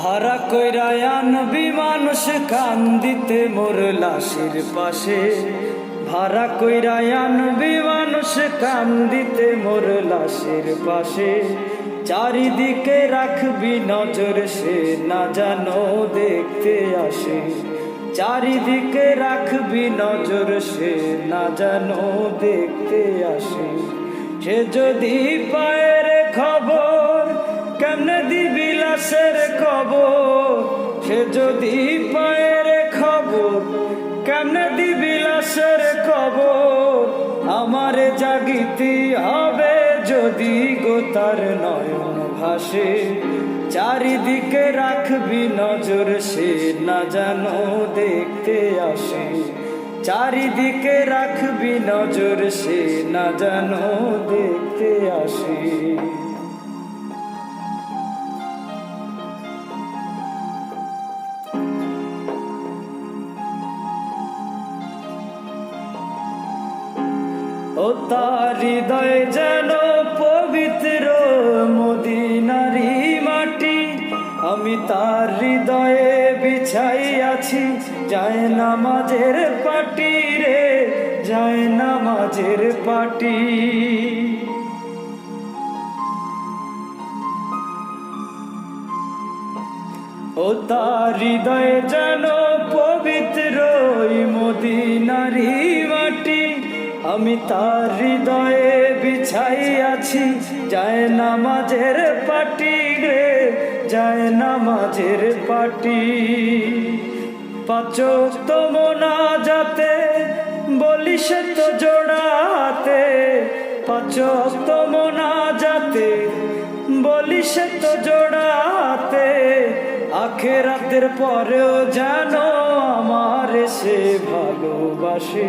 ভাড়া কইরা আনবি মানুষ কান্দিতে মোর লাশের পাশে। ভাড়া কইরা আনবি মানুষ কান্দিতে মোর লাশের পাশে। চারিদিকে রাখবি নজর, সে না জানো দেখতে আসে। চারিদিকে রাখবি নজর, সে না জানো দেখতে আসে। সে যদি পায়ের খবর কেমনে দিবি লাশের খবর সে যদি পায়ের খবর, কেমনে দিবি লাশের খবর আমারে জাগিতি হবে যদি গোতার নয়ন ভাসে, চারিদিকে রাখবি নজর, সে না যেন দেখতে আসে। চারিদিকে রাখবি নজর, সে না যেন দেখতে আসে। ও তার হৃদয় যেন পবিত্র মদিনারি মাটি, আমি তার হৃদয়ে বিছাই আছি। যায় নামাজের পাটি রে, যায় নামাজের পাটি। ও তার হৃদয়ে যেন আমি তার হৃদয়ে বিছাই আছি যায় নামাজের পাটি রে, যায় নামাজের পাটি। পাচক তো মোনা যাতে বলি সে তো জোড়াতে। পাচক তো মোনা যাতে বলি সে তো জোড়াতে। আখেরাতের পরেও জানো আমার সে ভালোবাসে।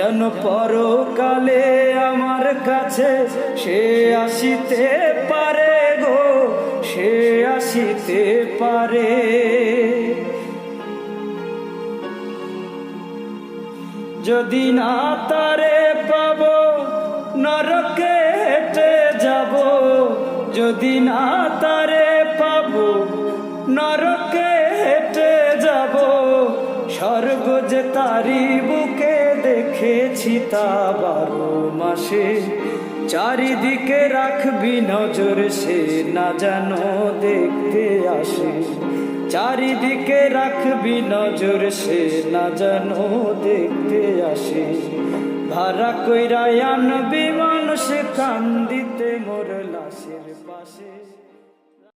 যেন পরকালে আমার কাছে সে আসিতে পারে গো, সে আসিতে পারে। যদি না তারে পাব, নরকে হেঁটে যাব। যদি না তারে দেখেছি তা বারো মাসে। চারিদিকে রাখবি নজর, সে না যেন দেখতে আসে। চারিদিকে রাখবি নজর, সে না যেন দেখতে আসে। ভাড়া কইরা আনবি মানুষ কান্দিতে, মোর লাশে